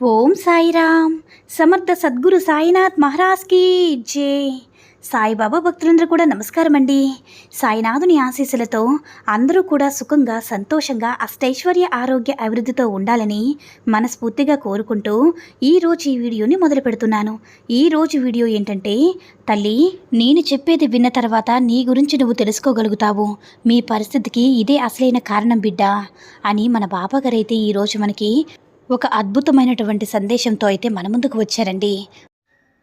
ఓం సాయిరామ్. సమర్థ సద్గురు సాయినాథ్ మహారాజ్కి జే. సాయిబాబా భక్తులందరూ కూడా నమస్కారం అండి సాయినాథుని ఆశీస్సులతో అందరూ కూడా సుఖంగా సంతోషంగా అష్టైశ్వర్య ఆరోగ్య అభివృద్ధితో ఉండాలని మనస్ఫూర్తిగా కోరుకుంటూ ఈరోజు ఈ వీడియోని మొదలు పెడుతున్నాను. ఈరోజు వీడియో ఏంటంటే తల్లి నేను చెప్పేది విన్న తర్వాత నీ గురించి నువ్వు తెలుసుకోగలుగుతావు. మీ పరిస్థితికి ఇదే అసలైన కారణం బిడ్డ అని మన బాబాగారైతే ఈరోజు మనకి ఒక అద్భుతమైనటువంటి సందేశంతో అయితే మన ముందుకు వచ్చారండి.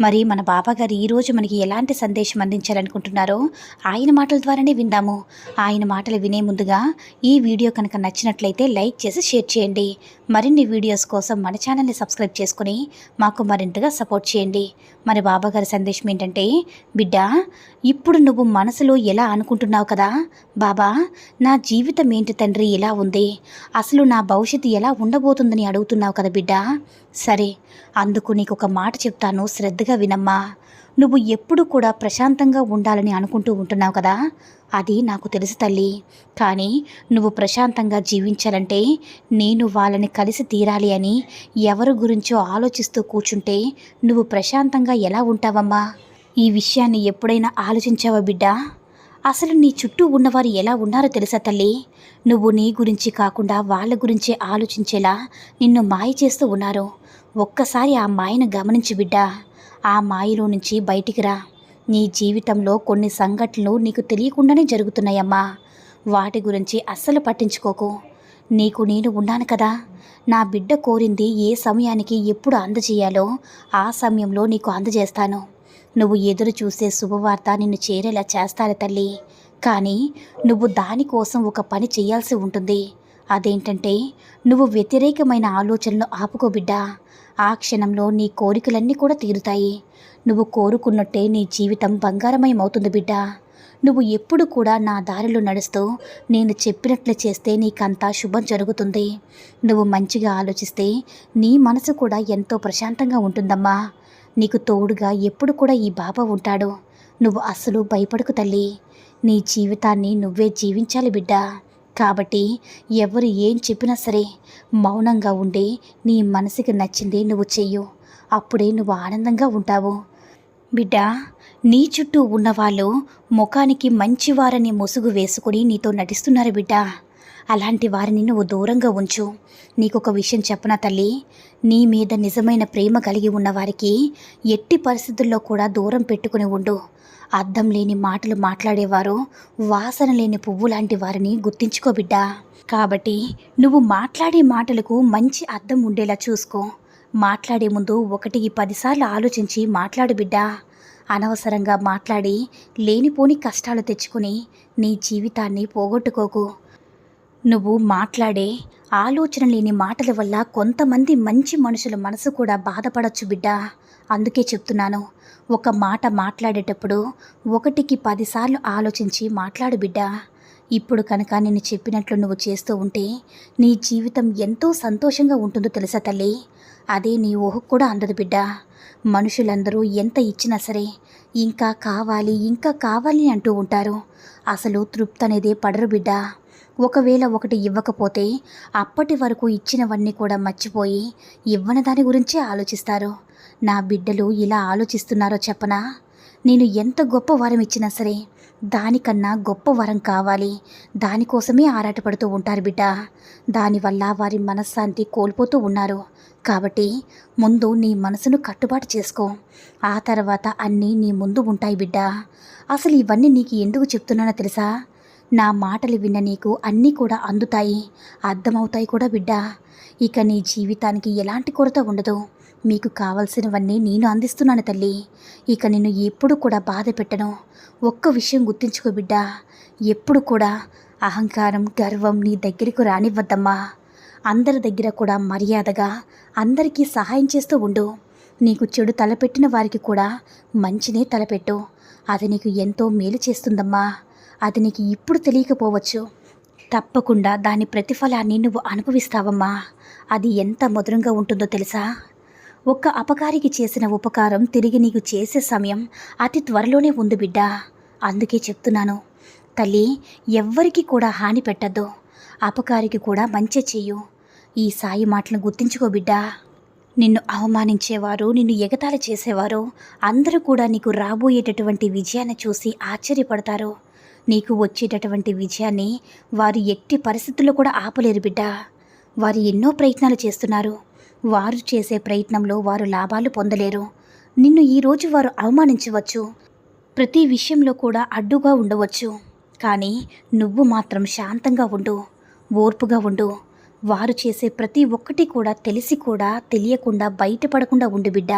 మరి మన బాబాగారు ఈరోజు మనకి ఎలాంటి సందేశం అందించాలనుకుంటున్నారో ఆయన మాటల ద్వారానే విందాము. ఆయన మాటలు వినే ముందుగా ఈ వీడియో కనుక నచ్చినట్లయితే లైక్ చేసి షేర్ చేయండి. మరిన్ని వీడియోస్ కోసం మన ఛానల్ని సబ్స్క్రైబ్ చేసుకుని మాకు మరింతగా సపోర్ట్ చేయండి. మరి బాబాగారి సందేశం ఏంటంటే బిడ్డ ఇప్పుడు నువ్వు మనసులో ఎలా అనుకుంటున్నావు కదా? బాబా నా జీవితం ఏంటి తండ్రి? ఇలా ఉంది? అసలు నా భవిష్యత్తు ఎలా ఉండబోతుందని అడుగుతున్నావు కదా బిడ్డ? సరే అందుకు నీకు ఒక మాట చెప్తాను. శ్రద్ధగా వినమ్మా. నువ్వు ఎప్పుడు కూడా ప్రశాంతంగా ఉండాలని అనుకుంటూ ఉంటున్నావు కదా? అది నాకు తెలుసు తల్లి. కానీ నువ్వు ప్రశాంతంగా జీవించాలంటే నేను వాళ్ళని కలిసి తీరాలి అని ఎవరి గురించో ఆలోచిస్తూ కూర్చుంటే నువ్వు ప్రశాంతంగా ఎలా ఉంటావమ్మా? ఈ విషయాన్ని ఎప్పుడైనా ఆలోచించావా బిడ్డా? అసలు నీ చుట్టూ ఉన్నవారు ఎలా ఉన్నారో తెలుసా తల్లి? నువ్వు నీ గురించి కాకుండా వాళ్ళ గురించే ఆలోచించేలా నిన్ను మాయ చేస్తూ ఉన్నారు. ఒక్కసారి ఆ మాయను గమనించి బిడ్డా. ఆ మాయలో నుంచి బయటికి రా. నీ జీవితంలో కొన్ని సంఘటనలు నీకు తెలియకుండానే జరుగుతున్నాయమ్మా. వాటి గురించి అస్సలు పట్టించుకోకు. నీకు నేను ఉన్నాను కదా. నా బిడ్డ కోరింది ఏ సమయానికి ఎప్పుడు అందజేయాలో ఆ సమయంలో నీకు అందజేస్తాను. నువ్వు ఎదురు చూసే శుభవార్త నిన్ను చేరేలా చేస్తాను తల్లి. కానీ నువ్వు దానికోసం ఒక పని చేయాల్సి ఉంటుంది. అదేంటంటే నువ్వు వ్యతిరేకమైన ఆలోచనలు ఆపుకో బిడ్డా. ఆ క్షణంలో నీ కోరికలన్నీ కూడా తీరుతాయి. నువ్వు కోరుకున్నట్టే నీ జీవితం బంగారమయమవుతుంది బిడ్డ. నువ్వు ఎప్పుడు కూడా నా దారిలో నడుస్తూ నేను చెప్పినట్లు చేస్తే నీకంతా శుభం జరుగుతుంది. నువ్వు మంచిగా ఆలోచిస్తే నీ మనసు కూడా ఎంతో ప్రశాంతంగా ఉంటుందమ్మా. నీకు తోడుగా ఎప్పుడు కూడా ఈ బాబా ఉంటాడు. నువ్వు అస్సలు భయపడకు తల్లి. నీ జీవితాన్ని నువ్వే జీవించాలి బిడ్డా. కాబట్టి ఎవరు ఏం చెప్పినా సరే మౌనంగా ఉండి నీ మనసుకి నచ్చింది నువ్వు చెయ్యు. అప్పుడే నువ్వు ఆనందంగా ఉంటావు. బిడ్డ నీ చుట్టూ ఉన్నవాళ్ళు ముఖానికి మంచివారని ముసుగు వేసుకుని నీతో నటిస్తున్నారు బిడ్డ. అలాంటి వారిని నువ్వు దూరంగా ఉంచు. నీకొక విషయం చెప్పనా తల్లి? నీ మీద నిజమైన ప్రేమ కలిగి ఉన్నవారికి ఎట్టి పరిస్థితుల్లో కూడా దూరం పెట్టుకుని ఉండు. అర్థం లేని మాటలు మాట్లాడేవారు వాసన లేని పువ్వు లాంటి వారిని గుర్తించుకో బిడ్డా. కాబట్టి నువ్వు మాట్లాడే మాటలకు మంచి అర్థం ఉండేలా చూసుకో. మాట్లాడే ముందు ఒకటికి పదిసార్లు ఆలోచించి మాట్లాడు బిడ్డా. అనవసరంగా మాట్లాడి లేనిపోని కష్టాలు తెచ్చుకుని నీ జీవితాన్ని పోగొట్టుకోకు. నువ్వు మాట్లాడే ఆలోచన లేని మాటల వల్ల కొంతమంది మంచి మనుషుల మనసు కూడా బాధపడచ్చు బిడ్డా. అందుకే చెప్తున్నాను ఒక మాట మాట్లాడేటప్పుడు ఒకటికి పదిసార్లు ఆలోచించి మాట్లాడు బిడ్డా. ఇప్పుడు కనుక నేను చెప్పినట్లు నువ్వు చేస్తూ ఉంటే నీ జీవితం ఎంతో సంతోషంగా ఉంటుందో తెలుసా తల్లి? అదే నీ ఊహకు కూడా అందదు బిడ్డ. మనుషులందరూ ఎంత ఇచ్చినా సరే ఇంకా కావాలి ఇంకా కావాలి అంటూ ఉంటారు. అసలు తృప్తి అనేదే పడరు బిడ్డ. ఒకవేళ ఒకటి ఇవ్వకపోతే అప్పటి వరకు ఇచ్చినవన్నీ కూడా మర్చిపోయి ఇవ్వని దాని గురించే ఆలోచిస్తారు. నా బిడ్డలు ఇలా ఆలోచిస్తున్నారో చెప్పనా? నేను ఎంత గొప్ప వరం ఇచ్చినా సరే దానికన్నా గొప్ప వరం కావాలి. దానికోసమే ఆరాటపడుతూ ఉంటారు బిడ్డ. దానివల్ల వారి మనశ్శాంతి కోల్పోతూ ఉన్నారు. కాబట్టి ముందు నీ మనసును కట్టుబాటు చేసుకో. ఆ తర్వాత అన్నీ నీ ముందు ఉంటాయి బిడ్డ. అసలు ఇవన్నీ నీకు ఎందుకు చెప్తున్నానో తెలుసా? నా మాటలు విన్న నీకు అన్నీ కూడా అందుతాయి. అర్థమవుతాయి కూడా బిడ్డ. ఇక నీ జీవితానికి ఎలాంటి కొరత ఉండదు. మీకు కావలసినవన్నీ నేను అందిస్తున్నాను తల్లి. ఇక నిన్ను ఎప్పుడు కూడా బాధ పెట్టను. ఒక్క విషయం గుర్తుంచుకో బిడ్డ. ఎప్పుడు కూడా అహంకారం గర్వం నీ దగ్గరకు రానివ్వద్దమ్మా. అందరి దగ్గర కూడా మర్యాదగా అందరికీ సహాయం చేస్తూ ఉండు. నీకు చెడు తలపెట్టిన వారికి కూడా మంచినే తలపెట్టు. అది నీకు ఎంతో మేలు చేస్తుందమ్మా. అది నీకు ఇప్పుడు తెలియకపోవచ్చు. తప్పకుండా దాని ప్రతిఫలాన్ని నువ్వు అనుభవిస్తావమ్మా. అది ఎంత మధురంగా ఉంటుందో తెలుసా? ఒక్క అపకారికి చేసిన ఉపకారం తిరిగి నీకు చేసే సమయం అతి త్వరలోనే ఉంది బిడ్డ. అందుకే చెప్తున్నాను తల్లి ఎవ్వరికి కూడా హాని పెట్టద్దు. అపకారికి కూడా మంచి చెయ్యు. ఈ సాయి మాటలను గుర్తించుకో బిడ్డా. నిన్ను అవమానించేవారు నిన్ను ఎగతాళి చేసేవారు అందరూ కూడా నీకు రాబోయేటటువంటి విజయాన్ని చూసి ఆశ్చర్యపడతారు. నీకు వచ్చేటటువంటి విజయాన్ని వారు ఎట్టి పరిస్థితుల్లో కూడా ఆపలేరు బిడ్డ. వారు ఎన్నో ప్రయత్నాలు చేస్తున్నారు. వారు చేసే ప్రయత్నంలో వారు లాభాలు పొందలేరు. నిన్ను ఈరోజు వారు అవమానించవచ్చు. ప్రతి విషయంలో కూడా అడ్డుగా ఉండవచ్చు. కానీ నువ్వు మాత్రం శాంతంగా ఉండు. ఓర్పుగా ఉండు. వారు చేసే ప్రతి ఒక్కటి కూడా తెలిసి కూడా తెలియకుండా బయటపడకుండా ఉండు బిడ్డ.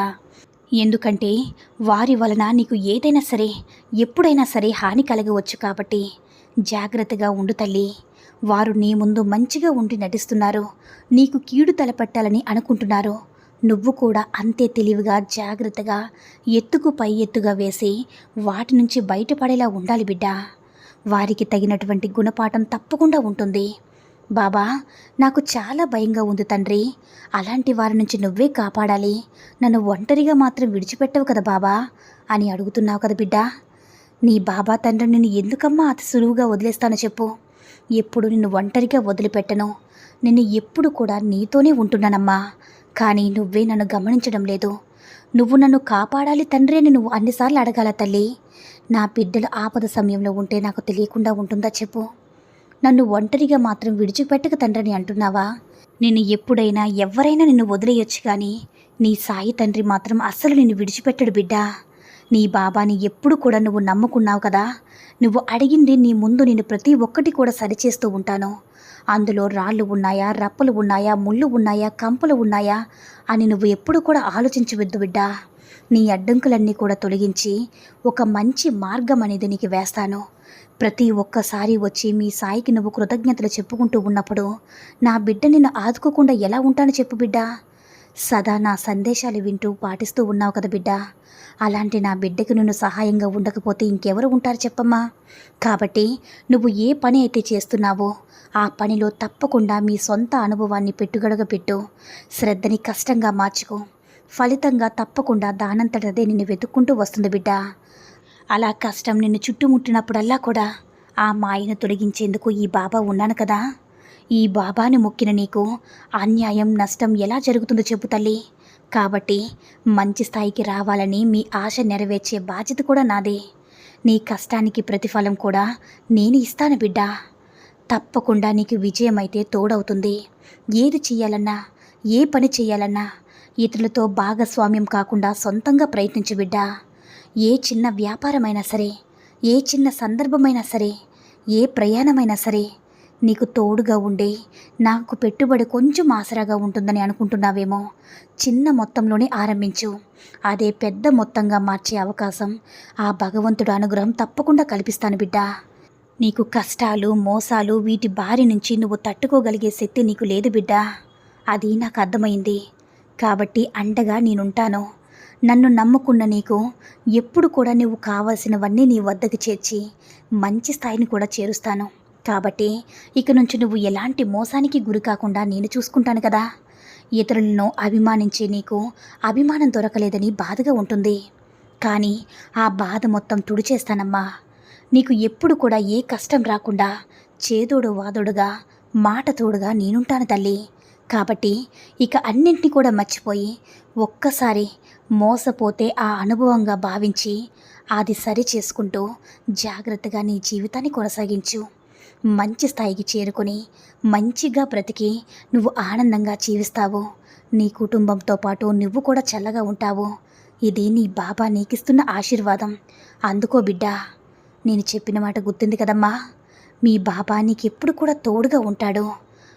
ఎందుకంటే వారి వలన నీకు ఏదైనా సరే ఎప్పుడైనా సరే హాని కలగవచ్చు కాబట్టి. జాగ్రత్తగా ఉండు తల్లి. వారు నీ ముందు మంచిగా ఉండి నటిస్తున్నారు. నీకు కీడు తలపెట్టాలని అనుకుంటున్నారు. నువ్వు కూడా అంతే తెలివిగా జాగ్రత్తగా ఎత్తుకు పై ఎత్తుగా వేసి వాటి నుంచి బయటపడేలా ఉండాలి బిడ్డ. వారికి తగినటువంటి గుణపాఠం తప్పకుండా ఉంటుంది. బాబా నాకు చాలా భయంగా ఉంది తండ్రి. అలాంటి వారి నుంచి నువ్వే కాపాడాలి. నన్ను ఒంటరిగా మాత్రం విడిచిపెట్టవు కదా బాబా అని అడుగుతున్నావు కదా బిడ్డ. నీ బాబా తండ్రి నిన్ను ఎందుకమ్మా అతి సులువుగా వదిలేస్తానో చెప్పు. ఎప్పుడు నిన్ను ఒంటరిగా వదిలిపెట్టను. నిన్ను ఎప్పుడు కూడా నీతోనే ఉంటున్నానమ్మా. కానీ నువ్వే నన్ను గమనించడం లేదు. నువ్వు నన్ను కాపాడాలి తండ్రి అని నువ్వు అన్నిసార్లు అడగాల తల్లి. నా బిడ్డలు ఆపద సమయంలో ఉంటే నాకు తెలియకుండా ఉంటుందా చెప్పు. నన్ను ఒంటరిగా మాత్రం విడిచిపెట్టక తండ్రని అంటున్నావా? నేను ఎప్పుడైనా ఎవరైనా నిన్ను వదిలేయొచ్చు కానీ నీ సాయి తండ్రి మాత్రం అస్సలు నిన్ను విడిచిపెట్టడు బిడ్డా. నీ బాబాని ఎప్పుడు కూడా నువ్వు నమ్ముకున్నావు కదా? నువ్వు అడిగింది నీ ముందు నేను ప్రతి ఒక్కటి కూడా సరిచేస్తూ ఉంటాను. అందులో రాళ్ళు ఉన్నాయా రప్పలు ఉన్నాయా ముళ్ళు ఉన్నాయా కంపలు ఉన్నాయా అని నువ్వు ఎప్పుడు కూడా ఆలోచించవద్దు బిడ్డా. నీ అడ్డంకులన్నీ కూడా తొలగించి ఒక మంచి మార్గం అనేది నీకు వేస్తాను. ప్రతి ఒక్కసారి వచ్చి మీ సాయికి నువ్వు కృతజ్ఞతలు చెప్పుకుంటూ ఉన్నప్పుడు నా బిడ్డ నిన్ను ఆదుకోకుండా ఎలా ఉంటాను చెప్పు బిడ్డ. సదా నా సందేశాలు వింటూ పాటిస్తూ ఉన్నావు కదా బిడ్డ. అలాంటి నా బిడ్డకు నిన్ను సహాయంగా ఉండకపోతే ఇంకెవరు ఉంటారు చెప్పమ్మా. కాబట్టి నువ్వు ఏ పని అయితే చేస్తున్నావో ఆ పనిలో తప్పకుండా మీ సొంత అనుభవాన్ని పెట్టుగడగా పెట్టు. శ్రద్ధని కష్టంగా మార్చుకో. ఫలితంగా తప్పకుండా దానంతటదే నిన్ను వెతుక్కుంటూ వస్తుంది బిడ్డ. అలా కష్టం నిన్ను చుట్టుముట్టినప్పుడల్లా కూడా ఆ మాయను తొలగించేందుకు ఈ బాబా ఉన్నాను కదా. ఈ బాబాను మొక్కిన నీకు అన్యాయం నష్టం ఎలా జరుగుతుందో చెప్పు తల్లి. కాబట్టి మంచి స్థాయికి రావాలని మీ ఆశ నెరవేర్చే బాధ్యత కూడా నాదే. నీ కష్టానికి ప్రతిఫలం కూడా నేను ఇస్తాను బిడ్డా. తప్పకుండా నీకు విజయం అయితే తోడవుతుంది. ఏది చెయ్యాలన్నా ఏ పని చేయాలన్నా ఇతరులతో భాగస్వామ్యం కాకుండా సొంతంగా ప్రయత్నించు బిడ్డా. ఏ చిన్న వ్యాపారమైనా సరే ఏ చిన్న సందర్భమైనా సరే ఏ ప్రయాణమైనా సరే నీకు తోడుగా ఉండి నాకు పెట్టుబడి కొంచెం ఆసరాగా ఉంటుందని అనుకుంటున్నావేమో. చిన్న మొత్తంలోనే ఆరంభించు. అదే పెద్ద మొత్తంగా మార్చే అవకాశం ఆ భగవంతుడు అనుగ్రహం తప్పకుండా కల్పిస్తాను బిడ్డా. నీకు కష్టాలు మోసాలు వీటి బారి నుంచి నువ్వు తట్టుకోగలిగే శక్తి నీకు లేదు బిడ్డా. అది నాకు అర్థమైంది. కాబట్టి అండగా నేనుంటాను. నన్ను నమ్ముకున్న నీకు ఎప్పుడు కూడా నువ్వు కావలసినవన్నీ నీ వద్దకు చేర్చి మంచి స్థాయిని కూడా చేరుస్తాను. కాబట్టి ఇక నుంచి నువ్వు ఎలాంటి మోసానికి గురి కాకుండా నేను చూసుకుంటాను కదా. ఇతరులను అభిమానించే నీకు అభిమానం దొరకలేదని బాధగా ఉంటుంది. కానీ ఆ బాధ మొత్తం తుడిచేస్తానమ్మా. నీకు ఎప్పుడు కూడా ఏ కష్టం రాకుండా చేదోడు వాదోడుగా మాట తోడుగా నేనుంటాను తల్లి. కాబట్టి ఇక అన్నింటినీ కూడా మర్చిపోయి ఒక్కసారి మోసపోతే ఆ అనుభవంగా భావించి అది సరి చేసుకుంటూ జాగ్రత్తగా నీ జీవితాన్ని కొనసాగించు. మంచి స్థాయికి చేరుకొని మంచిగా బ్రతికి నువ్వు ఆనందంగా జీవిస్తావు. నీ కుటుంబంతో పాటు నువ్వు కూడా చల్లగా ఉంటావు. ఇది నీ బాబా నీకిస్తున్న ఆశీర్వాదం. అందుకో బిడ్డా నేను చెప్పిన మాట గుర్తుంది కదమ్మా? మీ బాబా నీకెప్పుడు కూడా తోడుగా ఉంటాడు.